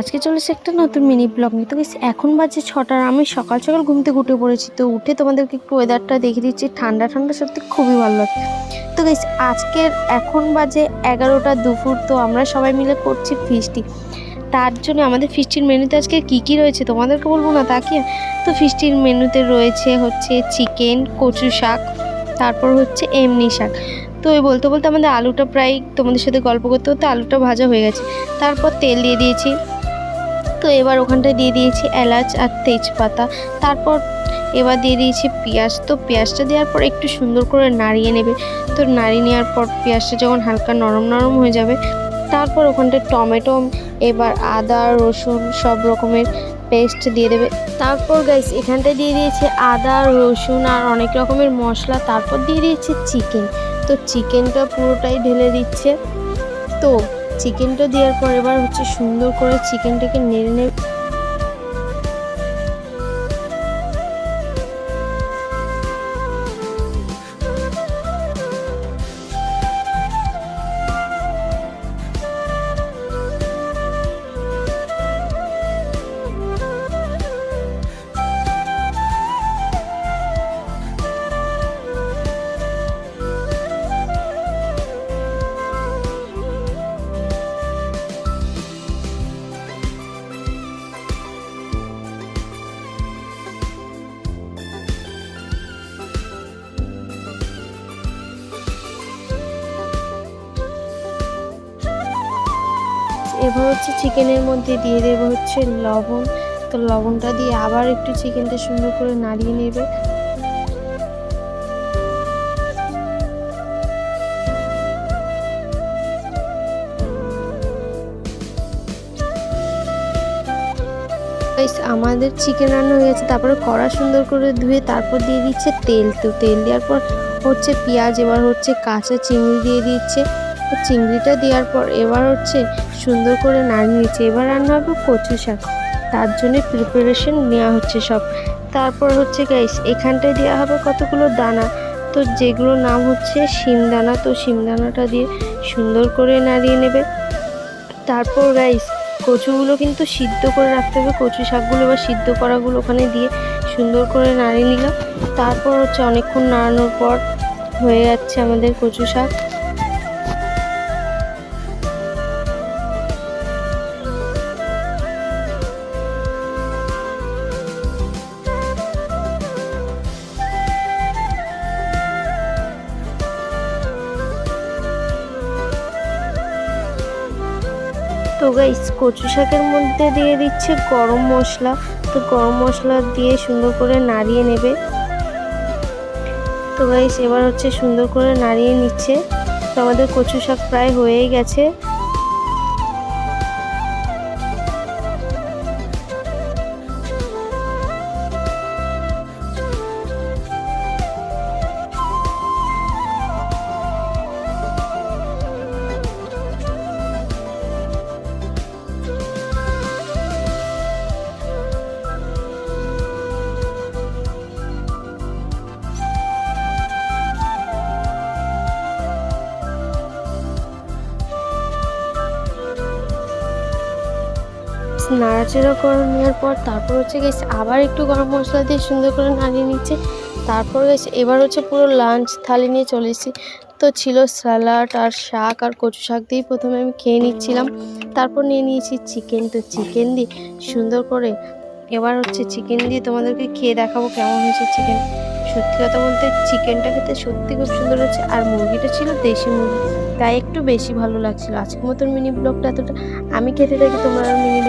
আজকে চলেছে একটা নতুন মিনি ব্লগ নিয়ে। তো এখন বাজে ছটার আমি সকাল সকাল ঘুম থেকে উঠে পড়েছি। তো উঠে তোমাদেরকে একটু ওয়েদারটা দেখিয়ে দিচ্ছি। ঠান্ডা ঠান্ডা সত্যি খুবই ভালো লাগছে। তো গাইস আজকের এখন বাজে এগারোটা দুপুর। তো আমরা সবাই মিলে করছি ফিস্টি তার জন্য আমাদের ফিস্টির মেনুতে আজকে কি কি রয়েছে তোমাদেরকে বলব না? তা কি? তো ফিস্টির মেনুতে রয়েছে হচ্ছে চিকেন কচু শাক, তারপর হচ্ছে এমনি শাক। তো ওই বলতে বলতে আমাদের আলুটা প্রায় তোমাদের সাথে গল্প করতে করতে আলুটা ভাজা হয়ে গেছে। তারপর তেল দিয়ে দিয়েছি। তো এবার ওখানটায় দিয়ে দিয়েছি এলাচ আর তেজপাতা। তারপর এবার দিয়ে দিয়েছি পেঁয়াজ। তো পেঁয়াজটা দেওয়ার পর একটু সুন্দর করে নাড়িয়ে নেবে। তো নাড়িয়ে নেওয়ার পর পেঁয়াজটা যখন হালকা নরম নরম হয়ে যাবে, তারপর ওখানটায় টমেটো, এবার আদা, রসুন সব রকমের পেস্ট দিয়ে দেবে। তারপর গাইস এখানটায় দিয়ে দিয়েছে আদা, রসুন আর অনেক রকমের মশলা। তারপর দিয়ে দিয়েছে চিকেন তো চিকেনটা পুরোটাই ঢেলে দিচ্ছে। তো চিকেনটা দেওয়ার পর এবার হচ্ছে সুন্দর করে চিকেনটাকে নেড়ে নেড়ে এবার হচ্ছে চিকেনের মধ্যে দিয়ে দেবো হচ্ছে লবণ। তো লবণটা দিয়ে আবার একটু চিকেনটা সুন্দর করে নাড়িয়ে নেবে। আমাদের চিকেন রান্না হয়ে গেছে। তারপরে কড়া সুন্দর করে ধুয়ে তারপর দিয়ে দিচ্ছে তেল। তো তেল দেওয়ার পর হচ্ছে পেঁয়াজ, এবার হচ্ছে কাঁচা চিংড়ি দিয়ে দিচ্ছে। চিংড়িটা দেওয়ার পর এবার হচ্ছে সুন্দর করে নাড়িয়ে নিচ্ছে এবার রান্না হবে কচু শাক। তার জন্য প্রিপারেশন নেওয়া হচ্ছে সব। তারপর হচ্ছে গাইস এখানটায় দেওয়া হবে কতগুলো দানা? তো যেগুলোর নাম হচ্ছে শিমদানা, তো শিমদানাটা দিয়ে সুন্দর করে নাড়িয়ে নেবে। তারপর গাইস কচুগুলো কিন্তু সিদ্ধ করে রাখতে হবে। কচু শাকগুলো বা সিদ্ধ করাগুলো ওখানে দিয়ে সুন্দর করে নাড়িয়ে নিলাম তারপর হচ্ছে অনেকক্ষণ নাড়ানোর পর হয়ে যাচ্ছে আমাদের কচু শাক। তো গাইস কচু শাকের মধ্যে দিয়ে দিচ্ছে গরম মশলা। তো গরম মশলা দিয়ে সুন্দর করে নাড়িয়ে নেবে। তো গাইস এবার হচ্ছে সুন্দর করে নাড়িয়ে নিচ্ছে। তো আমাদের কচু শাক প্রায় হয়েই গেছে। নাড়াচাড়া করে নেওয়ার পর তারপর হচ্ছে গেছে আবার একটু গরম মশলা দিয়ে সুন্দর করে নাড়িয়ে নিচ্ছে। তারপর গেছে, এবার হচ্ছে পুরো লাঞ্চ থালি নিয়ে চলে এসেছি। তো ছিল স্যালাড আর শাক আর কচু শাক দিয়েই প্রথমে আমি খেয়ে নিচ্ছিলাম। তারপর নিয়ে নিয়েছি চিকেন তো চিকেন দিয়ে সুন্দর করে এবার হচ্ছে চিকেন দিয়ে তোমাদেরকে খেয়ে দেখাবো কেমন হয়েছে চিকেন সত্যি কথা বলতে চিকেনটা খেতে সত্যি খুব সুন্দর হচ্ছে আর মুরগিটা ছিল দেশি মুরগি। তাই একটু বেশি ভালো লাগছিল। আজকের মতন মিনি ব্লগটা এতটা। আমি খেতে থাকি তোমরা মিনি